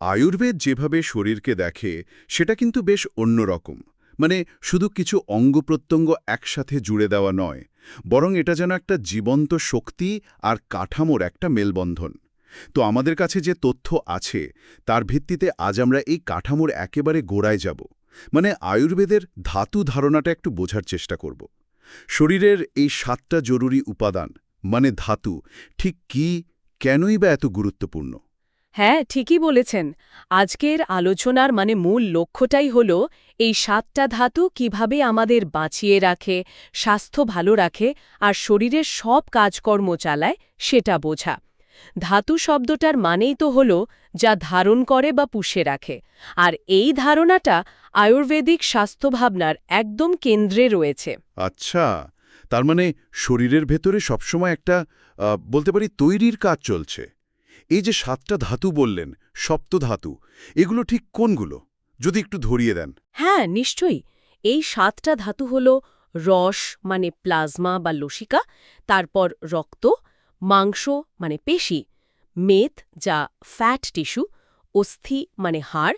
আয়ুর্বেদ যেভাবে শরীরকে দেখে, সেটা কিন্তু বেশ অন্যরকম মানে শুধু কিছু অঙ্গপ্রত্যঙ্গ একসাথে জুড়ে দেওয়া নয়, বরং এটা যেন একটা জীবন্ত শক্তি আর কাঠামোর একটা মেলবন্ধন। তো আমাদের কাছে যে তথ্য আছে, তার ভিত্তিতে আজ আমরা এই কাঠামোর একেবারে গোড়ায় যাব। মানে আয়ুর্বেদের ধাতু ধারণাটা একটু বোঝার চেষ্টা করব। শরীরের এই সাতটা জরুরি উপাদান মানে ধাতু, ঠিক কি, কেনই বা এত গুরুত্বপূর্ণ? হ্যাঁ ঠিকই বলেছেন। আজকের আলোচনার মানে মূল লক্ষ্যটাই হল এই সাতটা ধাতু কীভাবে আমাদের বাঁচিয়ে রাখে, স্বাস্থ্য ভালো রাখে আর শরীরের সব কাজকর্ম চালায় সেটা বোঝা। ধাতু শব্দটার মানেই তো হল যা ধারণ করে বা পুষে রাখে। আর এই ধারণাটা আয়ুর্বেদিক স্বাস্থ্যভাবনার একদম কেন্দ্রে রয়েছে। আচ্ছা তার মানে শরীরের ভেতরে সবসময় একটা বলতে পারি তৈরির কাজ চলছে। এই যে সাতটা ধাতু বললেন সপ্ত ধাতু এগুলো ঠিক কোনগুলো? যদি একটু ধরিয়ে দেন। হ্যাঁ নিশ্চয়ই। এই সাতটা ধাতু হল রস মানে প্লাজমা বা লসিকা, তারপর রক্ত, মাংস মানে পেশি মেদ যা ফ্যাট টিস্যু, অস্থি মানে হাড়,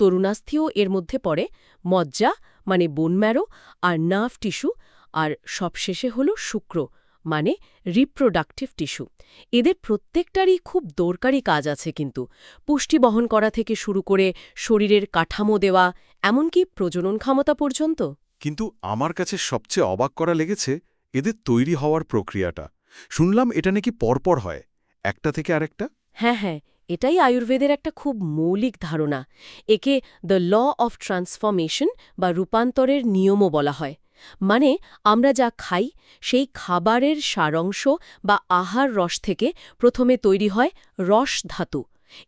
তরুণাস্থিও এর মধ্যে পড়ে, মজ্জা মানে বোন ম্যারো আর নার্ভ টিস্যু আর সবশেষে হল শুক্র। মানে রিপ্রোডাক্টিভ টিস্যু এদের প্রত্যেকটারই খুব দরকারি কাজ আছে কিন্তু। পুষ্টি বহন করা থেকে শুরু করে শরীরের কাঠামো দেওয়া এমনকি প্রজনন ক্ষমতা পর্যন্ত। কিন্তু আমার কাছে সবচেয়ে অবাক করা লেগেছে এদের তৈরি হওয়ার প্রক্রিয়াটা। শুনলাম এটা নাকি পরপর হয় একটা থেকে আরেকটা? হ্যাঁ হ্যাঁ এটাই আয়ুর্বেদের একটা খুব মৌলিক ধারণা। একে দ্য ল অফ ট্রান্সফরমেশন বা রূপান্তরের নিয়মও বলা হয়। মানে আমরা যা খাই, সেই খাবারের সারাংশ বা আহার রস থেকে প্রথমে তৈরি হয় রস ধাতু।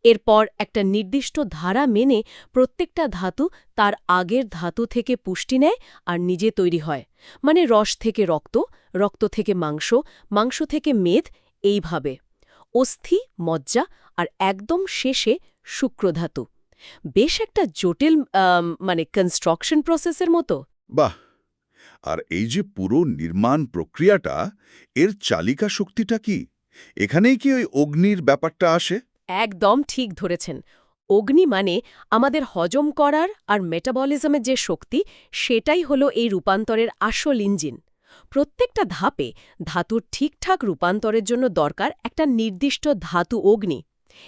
এরপর একটা নির্দিষ্ট ধারা মেনে প্রত্যেকটা ধাতু তার আগের ধাতু থেকে পুষ্টি নেয় আর নিজে তৈরি হয়। মানে রস থেকে রক্ত রক্ত থেকে মাংস মাংস থেকে মেদ, এইভাবে। অস্থি, মজ্জা আর একদম শেষে শুক্রধাতু। বেশ একটা জটিল মানে কনস্ট্রাকশন প্রসেসের মতো। বাহ! আর এই যে পুরো নির্মাণ প্রক্রিয়াটা, এর চালিকা শক্তিটা কি? এখানেই কি ওই অগ্নির ব্যাপারটা আসে? একদম ঠিক ধরেছেন। অগ্নি মানে আমাদের হজম করার আর মেটাবলিজমের যে শক্তি, সেটাই হলো এই রূপান্তরের আসল ইঞ্জিন। প্রত্যেকটা ধাপে ধাতুর ঠিকঠাক রূপান্তরের জন্য দরকার একটা নির্দিষ্ট ধাতু অগ্নি।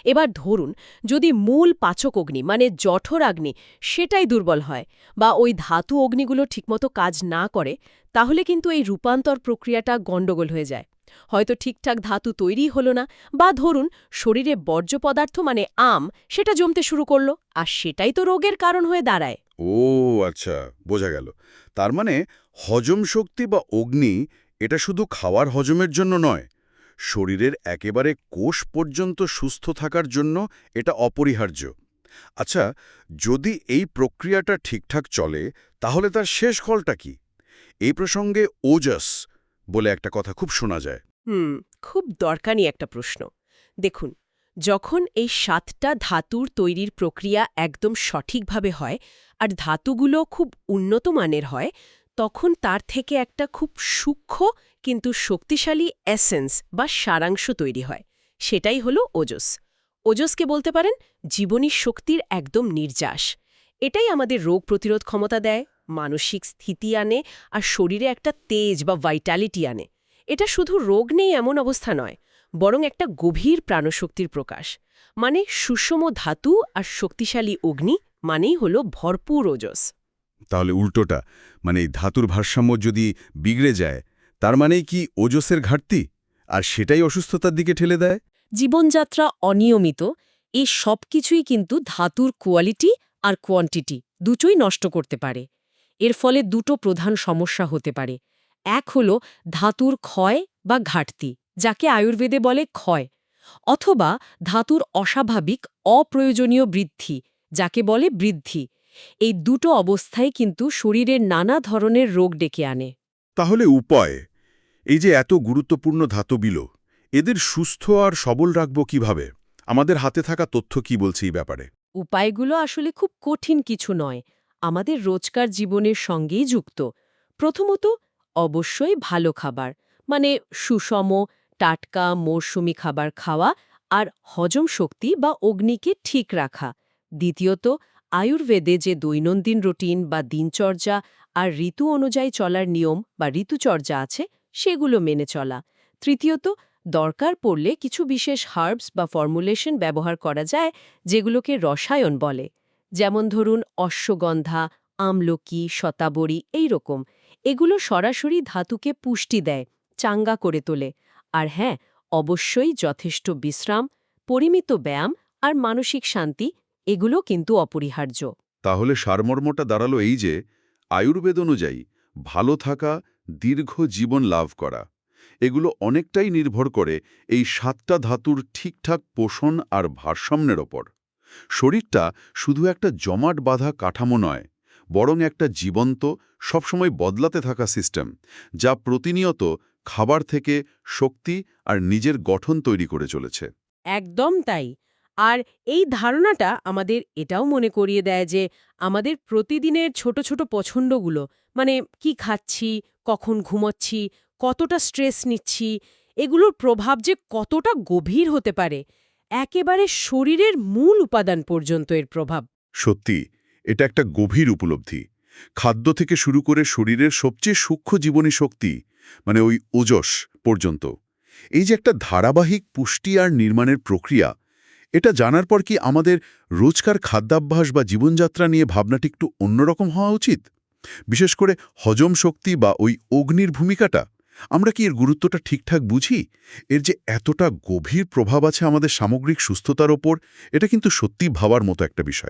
এবার ধরুন, যদি মূল পাচক অগ্নি মানে জঠর অগ্নি সেটাই দুর্বল হয় বা ওই ধাতু অগ্নিগুলো ঠিকমতো কাজ না করে, তাহলে কিন্তু এই রূপান্তর প্রক্রিয়াটা গণ্ডগোল হয়ে যায়। হয়তো ঠিকঠাক ধাতু তৈরি হলো না বা ধরুন, শরীরে বর্জ্য পদার্থ মানে আম, সেটা জমতে শুরু করল আর সেটাই তো রোগের কারণ হয়ে দাঁড়ায়। ও আচ্ছা বোঝা গেল। তার মানে হজম শক্তি বা অগ্নি এটা শুধু খাওয়ার হজমের জন্য নয় শরীরের একেবারে কোষ পর্যন্ত সুস্থ থাকার জন্য এটা অপরিহার্য। আচ্ছা যদি এই প্রক্রিয়াটা ঠিকঠাক চলে, তাহলে তার শেষ ফলটা কি? এই প্রসঙ্গে ওজাস বলে একটা কথা খুব শোনা যায়। হুম, খুব দরকারি একটা প্রশ্ন। দেখুন, যখন এই সাতটা ধাতুর তৈরির প্রক্রিয়া একদম সঠিকভাবে হয়, আর ধাতুগুলো খুব উন্নত মানের হয় তখন তার থেকে একটা খুব সূক্ষ্ম কিন্তু শক্তিশালী এসেন্স বা সারাংশ তৈরি হয়। সেটাই হলো ওজস। ওজসকে বলতে পারেন জীবনী শক্তির একদম নির্যাস। এটাই আমাদের রোগ প্রতিরোধ ক্ষমতা দেয়, মানসিক স্থিতি আনে আর শরীরে একটা তেজ বা ভাইটালিটি আনে। এটা শুধু রোগ নেই এমন অবস্থা নয়, বরং একটা গভীর প্রাণশক্তির প্রকাশ। মানে সুষম ধাতু আর শক্তিশালী অগ্নি মানেই হল ভরপুর ওজস। তাহলে উল্টোটা মানে এই ধাতুর ভারসাম্য যদি বিগড়ে যায়, তার মানে কি ওজসের ঘাটতি? আর সেটাই অসুস্থতার দিকে ঠেলে দেয়? জীবনযাত্রা অনিয়মিত এই সব কিছুই কিন্তু ধাতুর কোয়ালিটি আর কোয়ান্টিটি দুটোই নষ্ট করতে পারে। এর ফলে দুটো প্রধান সমস্যা হতে পারে। এক হল ধাতুর ক্ষয় বা ঘাটতি, যাকে আয়ুর্বেদে বলে ক্ষয়, অথবা ধাতুর অস্বাভাবিক অপ্রয়োজনীয় বৃদ্ধি, যাকে বলে বৃদ্ধি। এই দুটো অবস্থায় কিন্তু শরীরের নানা ধরনের রোগ ডেকে আনে। তাহলে উপায় এই যে এত গুরুত্বপূর্ণ ধাতবিল এদের সুস্থ আর সবল রাখব কীভাবে? আমাদের হাতে থাকা তথ্য কি বলছে এই ব্যাপারে? উপায়গুলো আসলে খুব কঠিন কিছু নয় আমাদের রোজকার জীবনের সঙ্গেই যুক্ত। প্রথমত অবশ্যই ভালো খাবার মানে সুষম টাটকা মরশুমি খাবার খাওয়া আর হজম শক্তি বা অগ্নিকে ঠিক রাখা। দ্বিতীয়ত আয়ুর্বেদে যে দৈনন্দিন রুটিন বা দিনচর্যা আর ঋতু অনুযায়ী চলার নিয়ম বা ঋতুচর্যা আছে, সেগুলো মেনে চলা। তৃতীয়ত, দরকার পড়লে কিছু বিশেষ হার্বস বা ফর্মুলেশন ব্যবহার করা যায়, যেগুলোকে রসায়ন বলে। যেমন ধরুন, অশ্বগন্ধা, আমলকি, শতাবরী এই রকম। এগুলো সরাসরি ধাতুকে পুষ্টি দেয়, চাঙ্গা করে তোলে। আর হ্যাঁ অবশ্যই যথেষ্ট বিশ্রাম, পরিমিত ব্যায়াম আর মানসিক শান্তি এগুলো কিন্তু অপরিহার্য। তাহলে সারমর্মটা দাঁড়াল এই যে আয়ুর্বেদ অনুযায়ী ভালো থাকা দীর্ঘ জীবন লাভ করা এগুলো অনেকটাই নির্ভর করে এই সাতটা ধাতুর ঠিকঠাক পোষণ আর ভারসাম্যের ওপর। শরীরটা শুধু একটা জমাট বাঁধা কাঠামো নয় বরং একটা জীবন্ত সবসময় বদলাতে থাকা সিস্টেম যা প্রতিনিয়ত খাবার থেকে শক্তি আর নিজের গঠন তৈরি করে চলেছে। একদম তাই। আর এই ধারণাটা আমাদের এটাও মনে করিয়ে দেয় যে আমাদের প্রতিদিনের ছোট ছোট পছন্দগুলো মানে কি খাচ্ছি, কখন ঘুমোচ্ছি, কতটা স্ট্রেস নিচ্ছি, এগুলোর প্রভাব যে কতটা গভীর হতে পারে, একেবারে শরীরের মূল উপাদান পর্যন্ত এর প্রভাব। সত্যি, এটা একটা গভীর উপলব্ধি। খাদ্য থেকে শুরু করে শরীরের সবচেয়ে সূক্ষ্ম জীবনী শক্তি মানে ওই ওজস পর্যন্ত। এই যে একটা ধারাবাহিক পুষ্টি আর নির্মাণের প্রক্রিয়া এটা জানার পর কি আমাদের রোজকার খাদ্যাভ্যাস বা জীবনযাত্রা নিয়ে ভাবনাটি একটু অন্যরকম হওয়া উচিত? বিশেষ করে হজম শক্তি বা ওই অগ্নির ভূমিকাটা, আমরা কি এর গুরুত্বটা ঠিকঠাক বুঝি? এর যে এতটা গভীর প্রভাব আছে আমাদের সামগ্রিক সুস্থতার ওপর, এটা কিন্তু সত্যি ভাবার মতো একটা বিষয়।